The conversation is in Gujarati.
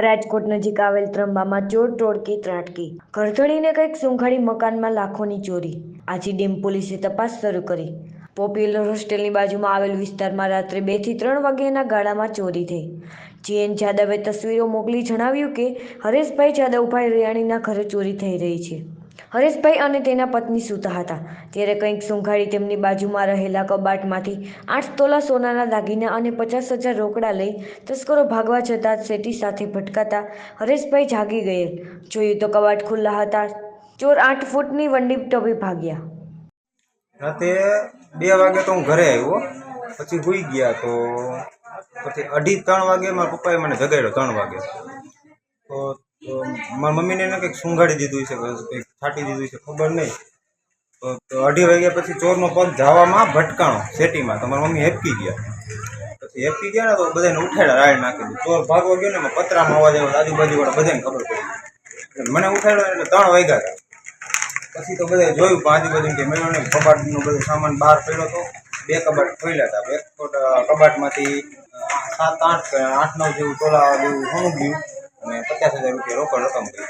રાજકોટ નજીક આવેલ ત્રંબામાં ચોર ટોળકી ત્રાટકી. ઘરધણીને કંઈક સુંઘાડી મકાનમાં લાખોની ચોરી. આજી ડેમ પોલીસે તપાસ શરૂ કરી. પોપ્યુલર હોસ્ટેલની બાજુમાં આવેલ વિસ્તારમાં રાત્રે બેથી ત્રણ વાગ્યાના ગાળામાં ચોરી થઈ. જીએન જાદવે તસવીરો મોકલી જણાવ્યું કે, હરેશભાઈ જાદવભાઈ રૈયાણીના ઘરે ચોરી થઈ રહી છે. હરેશભાઈ અને તેના પત્ની સૂતા હતા. ત્યારે કંઈક સુંઘાડી તેમની બાજુમાં રહેલા કબાટમાંથી આઠ તોલા સોનાના દાગીના અને પચાસ હજાર રોકડા લઈ તસ્કરો ભાગવા જતા સેટી સાથે ભટકાતા હરેશભાઈ જાગી ગયેલ જોયું તો કબાટ ખુલ્લા હતા. ચોર આઠ ફૂટની વંડી ટપી ભાગ્યા. રાતે બે વાગે તો હું ઘરે આવ્યો. પછી સૂઈ ગયા તો પછી અઢી ત્રણ વાગે મારા પપ્પાએ મને જગાડ્યો ત્રણ વાગે. તો મારા મમ્મીને એને કંઈક સુંઘાડી દીધું છે, કંઈક છાંટી દીધું છે, ખબર નહીં. તો અઢી વાગ્યા પછી ચોરનો પગ જવામાં ભટકાણો સેટીમાં તો મારા મમ્મી હેપકી ગયા. પછી હેપકી ગયા ને તો બધાને ઉઠાડ્યા રાડ નાખી દીધું. ચોર ભાગવા ગયો ને, એમાં પતરામાં અવાજ આવ્યો, આજુબાજુવાળા બધાને ખબર પડી. મને ઉઠાડ્યો એટલે ત્રણ વાગ્યા હતા. પછી તો બધા જોયું આજુબાજુ કે મેળો ને કબાટનું બધું સામાન બહાર પડ્યો હતો. બે કબાટ ખોલ્યા હતા. બે કબાટમાંથી સાત, આઠ આઠ, નવ જેવું ટોલા જેવું સોનું ગયું અને પચાસ હજાર રૂપિયા રોકડ રકમ ગઈ